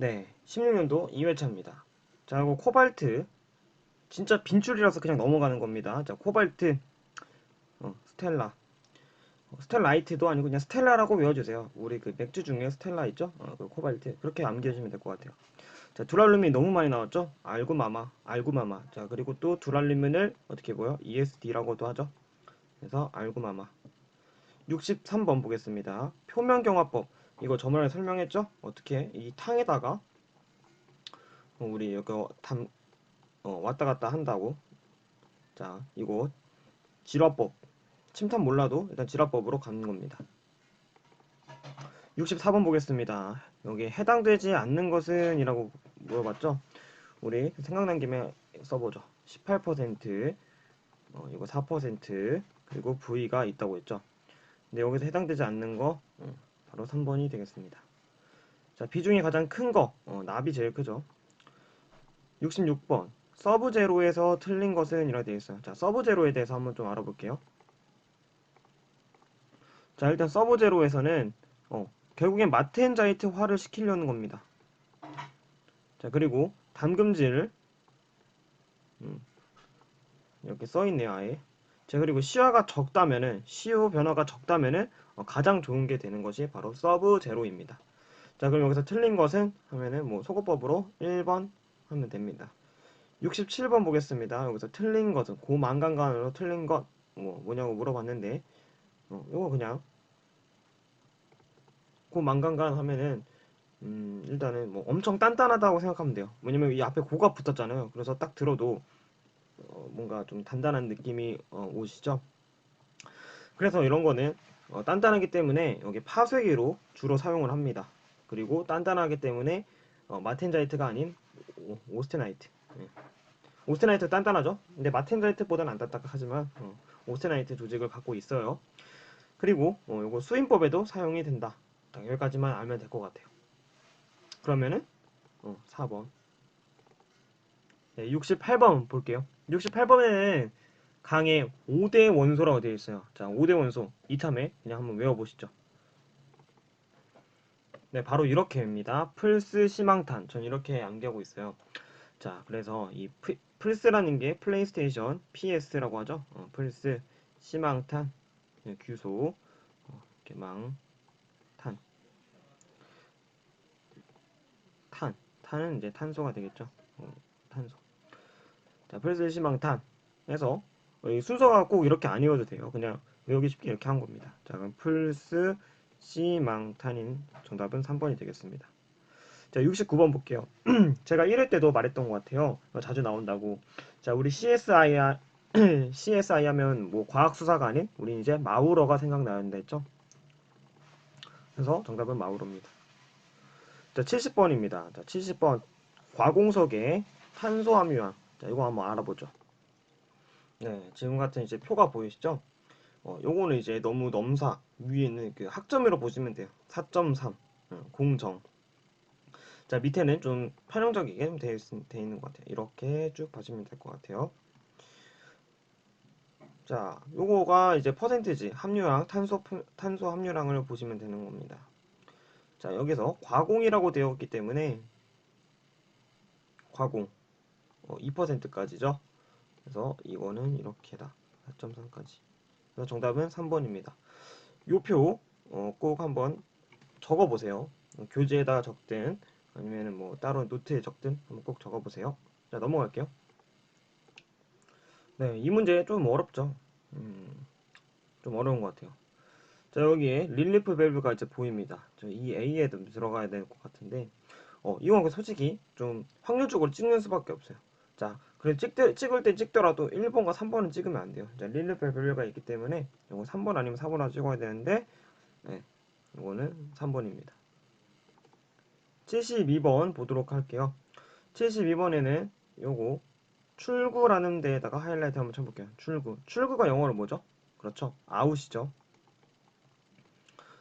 네, 16년도 2회차입니다. 자, 이거 코발트. 진짜 빈줄이라서 그냥 넘어가는 겁니다. 자, 코발트. 어, 스텔라. 어, 스텔라이트도 아니고 그냥 스텔라라고 외워주세요. 우리 그 맥주 중에 스텔라 있죠? 어, 그 코발트. 그렇게 암기해주시면 될 것 같아요. 자, 두랄루민 너무 많이 나왔죠? 알구마마, 알구마마. 자, 그리고 또 두랄루민을 어떻게 보여? ESD라고도 하죠? 그래서 알구마마. 63번 보겠습니다. 표면경화법. 이거 저번에 설명했죠? 어떻게 이 탕에다가 어, 우리 이거 담 어, 왔다 갔다 한다고. 자, 이거 질화법. 침탐 몰라도 일단 질화법으로 가는 겁니다. 64번 보겠습니다. 여기 해당되지 않는 것은 이라고 물어봤죠? 우리 생각난 김에 써보죠. 18% 어, 이거 4% 그리고 V가 있다고 했죠. 근데 여기서 해당되지 않는 거 음, 바로 3번이 되겠습니다. 자, 비중이 가장 큰 거, 어, 납이 제일 크죠. 66번, 서브 제로에서 틀린 것은 이라 되어 있어요. 자, 서브 제로에 대해서 한번 좀 알아볼게요. 자, 일단 서브 제로에서는 어, 결국엔 마텐자이트화를 시키려는 겁니다. 자, 그리고 담금질 음, 이렇게 써 있네요, 아예. 자, 그리고 시야가 적다면은 시효 변화가 적다면은 어, 가장 좋은 게 되는 것이 바로 서브 제로입니다. 자, 그럼 여기서 틀린 것은 하면은 뭐 소거법으로 1번 하면 됩니다. 67번 보겠습니다. 여기서 틀린 것은 고만간간으로 틀린 것 뭐, 뭐냐고 물어봤는데 어, 이거 그냥 고만간간 하면은 음, 일단은 뭐 엄청 단단하다고 생각하면 돼요. 왜냐면 이 앞에 고가 붙었잖아요. 그래서 딱 들어도 어, 뭔가 좀 단단한 느낌이 어, 오시죠? 그래서 이런 거는 어, 단단하기 때문에 여기 파쇄기로 주로 사용을 합니다. 그리고 단단하기 때문에 어, 마텐자이트가 아닌 오, 오스테나이트. 예. 오스테나이트 단단하죠? 근데 마텐자이트보다는 안 단단하지만 어, 오스테나이트 조직을 갖고 있어요. 그리고 어, 이거 수인법에도 사용이 된다. 딱 여기까지만 알면 될 것 같아요. 그러면은 어, 4번. 네, 68번 볼게요. 68번에는 강의 5대 원소라고 되어 있어요. 자, 5대 원소 이참에 그냥 한번 외워보시죠. 네, 바로 이렇게입니다. 플스 시망탄. 전 이렇게 암기하고 있어요. 자, 그래서 이 프- 플스라는 게 플레이스테이션 PS라고 하죠. 어, 플스 시망탄 네, 규소 어, 이렇게 망 탄 탄 탄은 이제 탄소가 되겠죠. 어, 탄소. 자, 플스 시망탄 해서 이 순서가 꼭 이렇게 안 이어도 돼요. 그냥 외우기 쉽게 이렇게 한 겁니다. 자, 그럼 플스 시망탄인 정답은 3번이 되겠습니다. 자, 69번 볼게요. 제가 1회 때도 말했던 것 같아요. 어, 자주 나온다고. 자, 우리 CSI, CSI 하면 뭐 과학수사가 아닌 우리 이제 마우러가 생각나는다 했죠? 그래서 정답은 마우러입니다. 자, 70번입니다. 자, 70번. 과공석의 탄소 함유황. 자, 이거 한번 알아보죠. 네, 지금 같은 이제 표가 보이시죠? 어, 요거는 이제 너무 넘사 위에 있는 그 학점으로 보시면 돼요. 4.3 어, 공정. 자 밑에는 좀 편향적이게 좀 되어, 있, 되어 있는 것 같아요. 이렇게 쭉 봐주면 될 것 같아요. 자, 요거가 이제 퍼센티지 함유량, 탄소 탄소 함유량을 보시면 되는 겁니다. 자, 여기서 과공이라고 되어 있기 때문에 과공 어, 2%까지죠. 그래서 이거는 이렇게다. 4.3까지. 그래서 정답은 3번입니다. 요표 어, 꼭 한번 적어 보세요. 교재에다 적든 아니면은 뭐 따로 노트에 적든 한번 꼭 적어 보세요. 자, 넘어갈게요. 네, 이 문제 좀 어렵죠. 음, 좀 어려운 것 같아요. 자, 여기에 릴리프 밸브가 이제 보입니다. 저이 A에 좀 들어가야 될 것 같은데, 어, 이건 솔직히 좀 확률적으로 찍는 수밖에 없어요. 자, 그래 찍 찍을 때 찍더라도 1번과 3번은 찍으면 안 돼요. 자, 릴리프 밸브가 있기 때문에 이거 3번 아니면 4번으로 찍어야 되는데, 네, 이거는 3번입니다. 72번 보도록 할게요. 72번에는 요거 출구라는 데에다가 하이라이트 한번 쳐볼게요. 출구. 출구가 영어로 뭐죠? 그렇죠. 아웃이죠.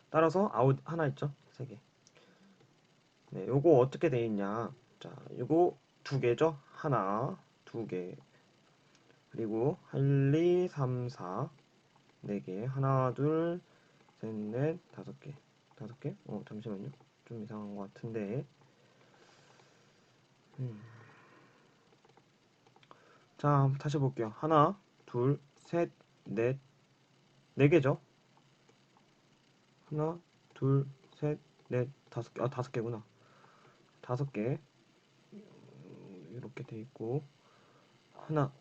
따라서 아웃 하나 있죠. 세 개. 네, 요거 어떻게 돼 있냐? 자, 요거 두 개죠. 하나, 두 개. 그리고 1, 2, 3, 4. 네 개. 하나, 둘, 셋, 넷, 다섯 개. 다섯 개? 어, 잠시만요. 좀 이상한 것 같은데 음. 자, 다시 볼게요. 하나, 둘, 셋, 넷, 네 개죠? 하나, 둘, 셋, 넷, 다섯 개, 아, 다섯 개구나. 다섯 개. 음, 이렇게 돼 있고, 하나,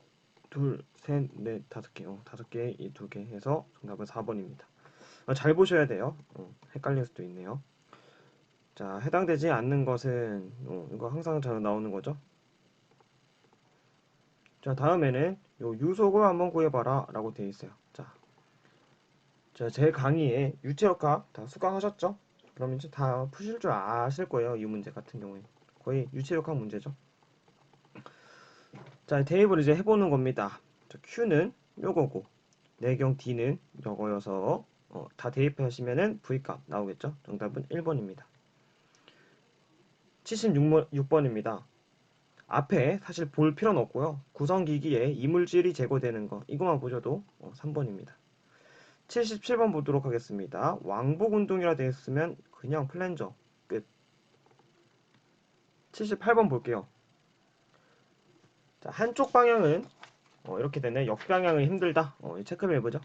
둘, 셋, 넷, 다섯 개. 어, 다섯 개, 이 두 개 해서 정답은 4번입니다. 어, 잘 보셔야 돼요. 어, 헷갈릴 수도 있네요. 자, 해당되지 않는 것은, 어, 이거 항상 잘 나오는 거죠? 자, 다음에는 요 유속을 한번 구해봐라 라고 되어 있어요. 자, 자, 제 강의에 유체역학 다 수강하셨죠? 그럼 이제 다 푸실 줄 아실 거예요. 이 문제 같은 경우에. 거의 유체역학 문제죠. 자, 대입을 이제 해보는 겁니다. 자, Q는 요거고, 내경 D는 요거여서, 어, 다 대입하시면은 V값 나오겠죠? 정답은 1번입니다. 76번입니다. 앞에 사실 볼 필요는 없고요. 구성기기에 이물질이 제거되는 거 이것만 보셔도 어, 3번입니다. 77번 보도록 하겠습니다. 왕복 운동이라 되어 있으면 그냥 플랜저 끝. 78번 볼게요. 자, 한쪽 방향은 어, 이렇게 되네. 역방향은 힘들다. 어, 체크를 해보죠.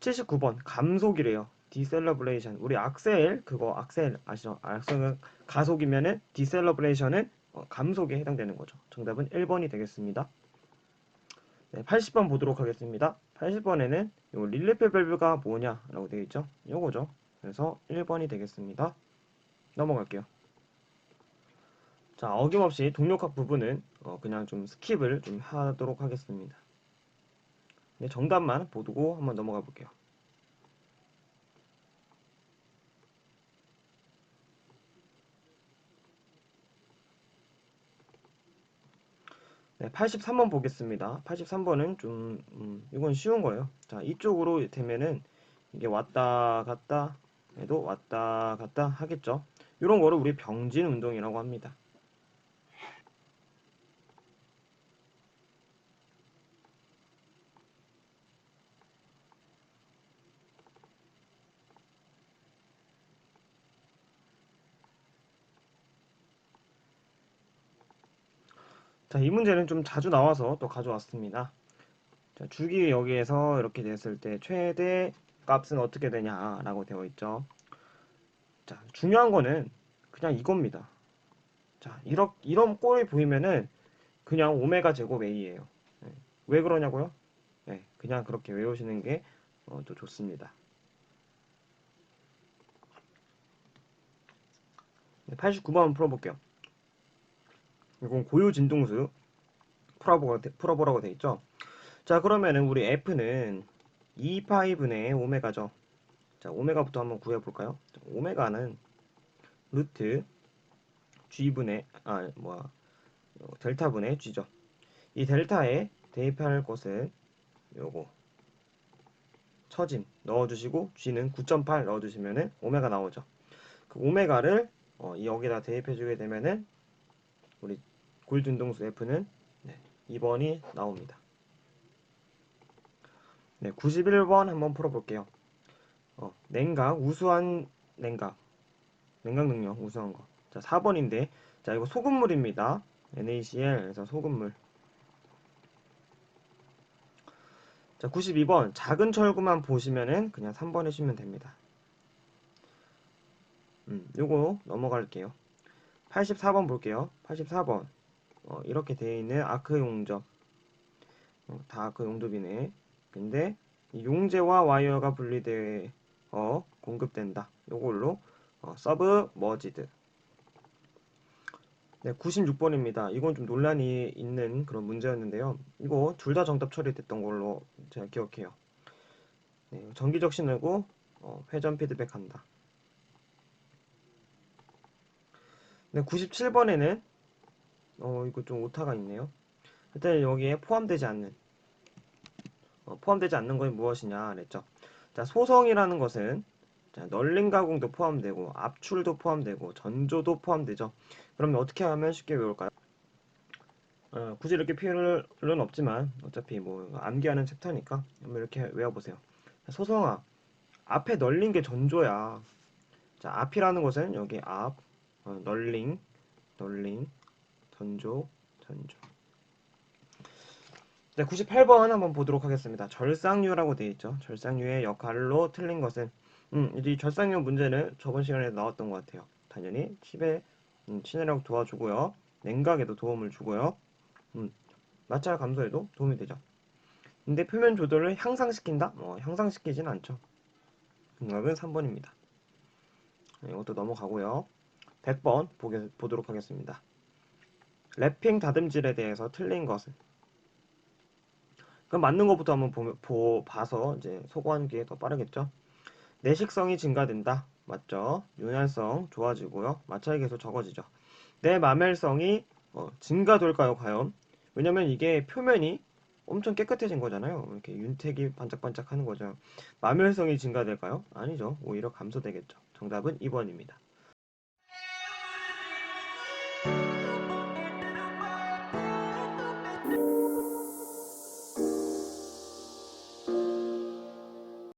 79번 감속이래요. 디셀러브레이션. 우리 악셀 그거 악셀 아시죠? 악셀은 가속이면은 디셀러브레이션은 어, 감속에 해당되는 거죠. 정답은 1번이 되겠습니다. 네, 80번 보도록 하겠습니다. 80번에는 요 릴레페 밸브가 뭐냐라고 되어 있죠. 요거죠. 그래서 1번이 되겠습니다. 넘어갈게요. 자, 어김없이 동력학 부분은 어, 그냥 좀 스킵을 좀 하도록 하겠습니다. 네, 정답만 보고 한번 넘어가 볼게요. 네, 83번 보겠습니다. 83번은 좀, 음, 이건 쉬운 거예요. 자, 이쪽으로 되면은 이게 왔다 갔다 해도 왔다 갔다 하겠죠. 이런 거를 우리 병진 운동이라고 합니다. 자, 이 문제는 좀 자주 나와서 또 가져왔습니다. 자, 주기 여기에서 이렇게 됐을 때 최대 값은 어떻게 되냐라고 되어 있죠. 자, 중요한 거는 그냥 이겁니다. 자, 이런, 이런 꼴이 보이면은 그냥 오메가 제곱 A예요. 네. 왜 그러냐고요? 네, 그냥 그렇게 외우시는 게 어, 또 좋습니다. 네, 89번 풀어볼게요. 이건 고유 진동수 풀어보라고, 풀어보라고 돼 있죠. 자, 그러면은 우리 F는 2파이 분의 오메가죠. 자, 오메가부터 한번 구해볼까요? 오메가는 루트 G분의, 아, 뭐야, 어, 델타분의 G죠. 이 델타에 대입할 것은 요거 처짐 넣어주시고 G는 9.8 넣어주시면은 오메가 나오죠. 그 오메가를 어, 여기다 대입해주게 되면은 우리 골든동수 F는 네, 2번이 나옵니다. 네, 91번 한번 풀어볼게요. 어, 냉각, 우수한 냉각. 냉각 능력, 우수한 거. 자, 4번인데, 자, 이거 소금물입니다. NaCl에서 소금물. 자, 92번. 작은 철구만 보시면은 그냥 3번 해주시면 됩니다. 음, 요거 넘어갈게요. 84번 볼게요. 84번. 어, 이렇게 되어 있는 아크 용접. 어, 다 아크 용접이네. 근데 용제와 와이어가 분리되어 공급된다. 요걸로 어, 서브 머지드. 네, 96번입니다. 이건 좀 논란이 있는 그런 문제였는데요. 이거 둘 다 정답 처리됐던 걸로 제가 기억해요. 네, 전기적 신호고 어, 회전 피드백한다. 네, 97번에는 어, 이거 좀 오타가 있네요. 일단 여기에 포함되지 않는 어, 포함되지 않는 것이 무엇이냐 그랬죠. 자, 소성이라는 것은 자, 널링 가공도 포함되고 압출도 포함되고 전조도 포함되죠. 그러면 어떻게 하면 쉽게 외울까요? 어, 굳이 이렇게 필요는 없지만 어차피 뭐 암기하는 챕터니까 한번 이렇게 외워보세요. 소성아 앞에 널린 게 전조야. 자, 앞이라는 것은 여기 앞, 어, 널링, 널링, 전조, 전조. 네, 98번 한번 보도록 하겠습니다. 절상류라고 되어 있죠. 절상류의 역할로 틀린 것은 음, 이 절상류 문제는 저번 시간에 나왔던 것 같아요. 당연히 칩에 음, 친화력 도와주고요. 냉각에도 도움을 주고요. 음, 마찰 감소에도 도움이 되죠. 근데 표면 조절을 향상시킨다? 뭐 향상시키진 않죠. 정답은 3번입니다. 이것도 넘어가고요. 100번 보게, 보도록 하겠습니다. 랩핑 다듬질에 대해서 틀린 것은 그럼 맞는 것부터 한번 보, 보, 봐서 이제 게더 빠르겠죠. 내식성이 증가된다. 맞죠? 윤활성 좋아지고요. 마찰 계속 적어지죠. 내 마멜성이 어, 증가될까요, 과연? 왜냐면 이게 표면이 엄청 깨끗해진 거잖아요. 이렇게 윤택이 반짝반짝 하는 거죠. 마멸성이 증가될까요? 아니죠. 오히려 감소되겠죠. 정답은 2번입니다.